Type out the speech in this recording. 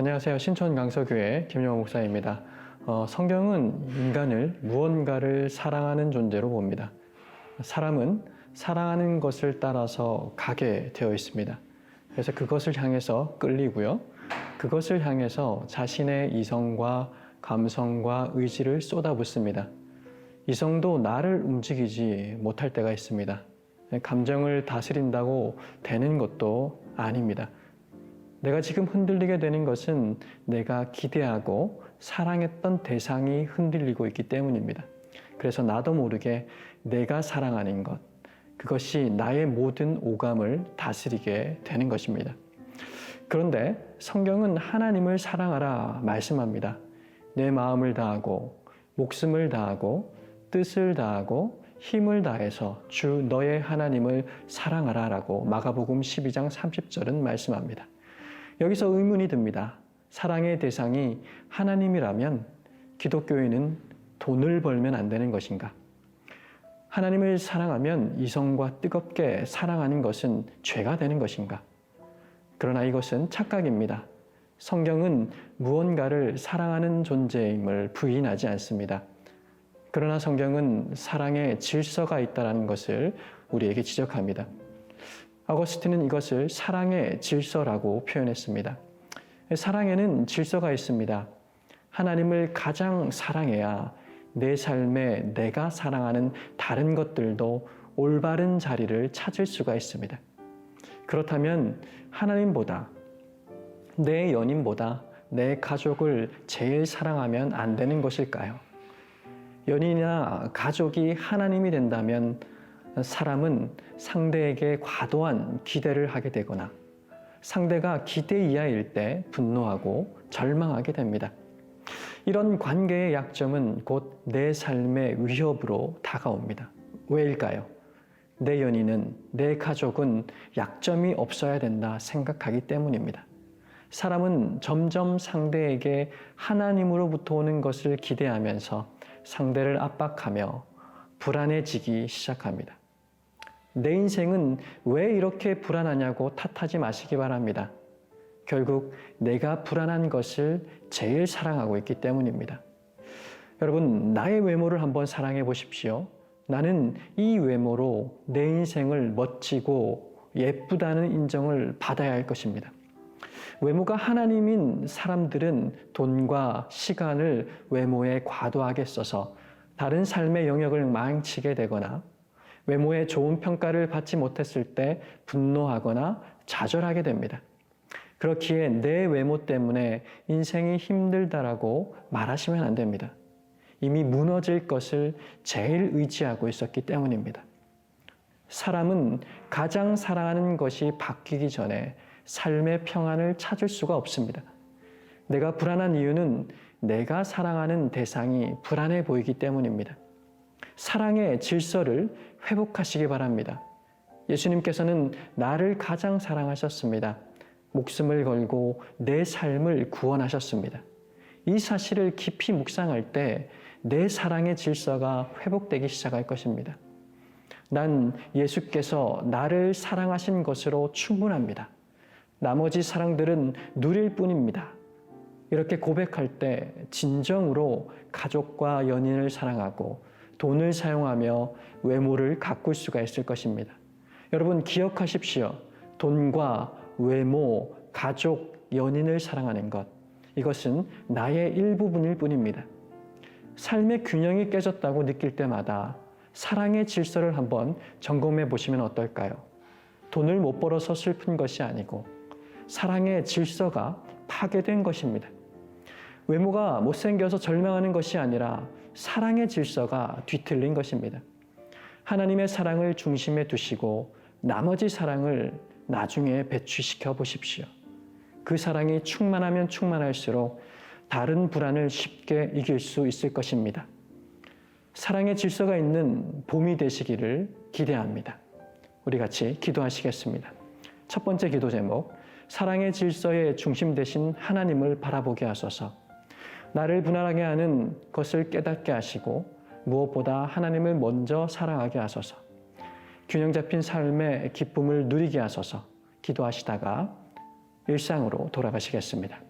안녕하세요. 신촌 강서교회 김영호 목사입니다. 어, 성경은 인간을 무언가를 사랑하는 존재로 봅니다. 사람은 사랑하는 것을 따라서 가게 되어 있습니다. 그래서 그것을 향해서 끌리고요. 그것을 향해서 자신의 이성과 감성과 의지를 쏟아붓습니다. 이성도 나를 움직이지 못할 때가 있습니다. 감정을 다스린다고 되는 것도 아닙니다. 내가 지금 흔들리게 되는 것은 내가 기대하고 사랑했던 대상이 흔들리고 있기 때문입니다. 그래서 나도 모르게 내가 사랑하는 것, 그것이 나의 모든 오감을 다스리게 되는 것입니다. 그런데 성경은 하나님을 사랑하라 말씀합니다. 내 마음을 다하고, 목숨을 다하고, 뜻을 다하고, 힘을 다해서 주 너의 하나님을 사랑하라 라고 마가복음 12장 30절은 말씀합니다. 여기서 의문이 듭니다. 사랑의 대상이 하나님이라면 기독교인은 돈을 벌면 안 되는 것인가? 하나님을 사랑하면 이성과 뜨겁게 사랑하는 것은 죄가 되는 것인가? 그러나 이것은 착각입니다. 성경은 무언가를 사랑하는 존재임을 부인하지 않습니다. 그러나 성경은 사랑의 질서가 있다는 것을 우리에게 지적합니다. 아거스틴은 이것을 사랑의 질서라고 표현했습니다. 사랑에는 질서가 있습니다. 하나님을 가장 사랑해야 내 삶에 내가 사랑하는 다른 것들도 올바른 자리를 찾을 수가 있습니다. 그렇다면 하나님보다 내 연인보다 내 가족을 제일 사랑하면 안 되는 것일까요? 연인이나 가족이 하나님이 된다면 사람은 상대에게 과도한 기대를 하게 되거나 상대가 기대 이하일 때 분노하고 절망하게 됩니다. 이런 관계의 약점은 곧 내 삶의 위협으로 다가옵니다. 왜일까요? 내 연인은, 내 가족은 약점이 없어야 된다 생각하기 때문입니다. 사람은 점점 상대에게 하나님으로부터 오는 것을 기대하면서 상대를 압박하며 불안해지기 시작합니다. 내 인생은 왜 이렇게 불안하냐고 탓하지 마시기 바랍니다. 결국 내가 불안한 것을 제일 사랑하고 있기 때문입니다. 여러분, 나의 외모를 한번 사랑해 보십시오. 나는 이 외모로 내 인생을 멋지고 예쁘다는 인정을 받아야 할 것입니다. 외모가 하나님인 사람들은 돈과 시간을 외모에 과도하게 써서 다른 삶의 영역을 망치게 되거나 외모에 좋은 평가를 받지 못했을 때 분노하거나 좌절하게 됩니다. 그렇기에 내 외모 때문에 인생이 힘들다라고 말하시면 안 됩니다. 이미 무너질 것을 제일 의지하고 있었기 때문입니다. 사람은 가장 사랑하는 것이 바뀌기 전에 삶의 평안을 찾을 수가 없습니다. 내가 불안한 이유는 내가 사랑하는 대상이 불안해 보이기 때문입니다. 사랑의 질서를 회복하시기 바랍니다. 예수님께서는 나를 가장 사랑하셨습니다. 목숨을 걸고 내 삶을 구원하셨습니다. 이 사실을 깊이 묵상할 때 내 사랑의 질서가 회복되기 시작할 것입니다. 난 예수께서 나를 사랑하신 것으로 충분합니다. 나머지 사랑들은 누릴 뿐입니다. 이렇게 고백할 때 진정으로 가족과 연인을 사랑하고 돈을 사용하며 외모를 가꿀 수가 있을 것입니다. 여러분 기억하십시오. 돈과 외모, 가족, 연인을 사랑하는 것. 이것은 나의 일부분일 뿐입니다. 삶의 균형이 깨졌다고 느낄 때마다 사랑의 질서를 한번 점검해 보시면 어떨까요? 돈을 못 벌어서 슬픈 것이 아니고 사랑의 질서가 파괴된 것입니다. 외모가 못생겨서 절망하는 것이 아니라 사랑의 질서가 뒤틀린 것입니다. 하나님의 사랑을 중심에 두시고 나머지 사랑을 나중에 배취시켜 보십시오. 그 사랑이 충만하면 충만할수록 다른 불안을 쉽게 이길 수 있을 것입니다. 사랑의 질서가 있는 봄이 되시기를 기대합니다. 우리 같이 기도하시겠습니다. 첫 번째 기도 제목, 사랑의 질서의 중심 되신 하나님을 바라보게 하소서. 나를 분할하게 하는 것을 깨닫게 하시고 무엇보다 하나님을 먼저 사랑하게 하소서. 균형 잡힌 삶의 기쁨을 누리게 하소서. 기도하시다가 일상으로 돌아가시겠습니다.